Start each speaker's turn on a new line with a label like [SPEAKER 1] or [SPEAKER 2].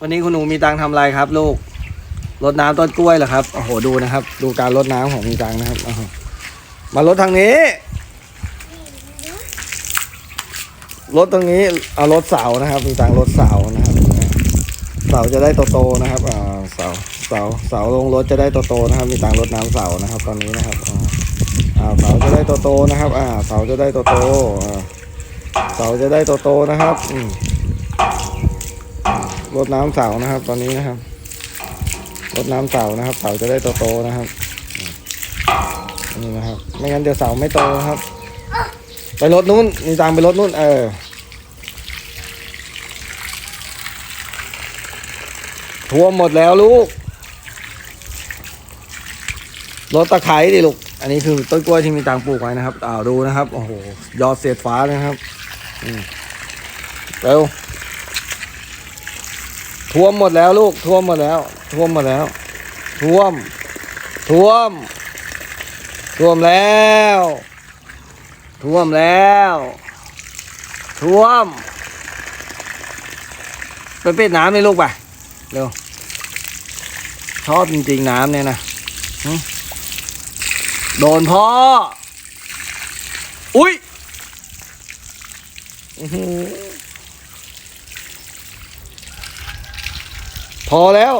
[SPEAKER 1] วันนี้คุณหนูมีตังทำอะไรครับ ลูกรดน้ำต้นกล้วยเหรอครับโอ้โหดูนะครับ ดูการรดน้ำของมีตังนะครับอ้าวมารดทางนี้รถตรงนี้เอารถเสานะครับ มีตังรถเสานะครับเสาจะได้โตๆนะครับอ่าเสาเสาเสาลงรถจะได้โตๆนะครับ มีตังรดน้ำเสานะครับ ตอนนี้นะครับอ่าอ่าเสาจะได้โตๆนะครับ อ่าเสาจะได้โตๆอ่าเสาจะได้โตๆนะครับอืม รดน้ำเสานะครับ ตอนนี้นะครับรดน้ำเสานะครับ เสาจะได้โตๆนะครับนี่นะครับ ไม่งั้นเดี๋ยวเสาไม่โตนะครับ ไปรถนู้นมีตังไปรถนู้น เออท่วมหมดแล้วลูกรถตะไคร้ดิลูก อันนี้คือต้นกล้วยที่มีตังปลูกไว้นะครับอ้าวดูนะครับ โอ้โห ยอดเศษฟ้านะครับ อืมเร็ว ท่วมหมดแล้วลูกท่วมหมดแล้ว ท่วมหมดแล้ว ท่วม ท่วม ท่วมแล้ว ท่วมแล้ว ท่วมไปเปิดน้ำเลยลูกไปเร็วชอบจริงๆน้ำเนี่ยนะโดนพ่อ อุ้ยอื้อหือ พอแล้ว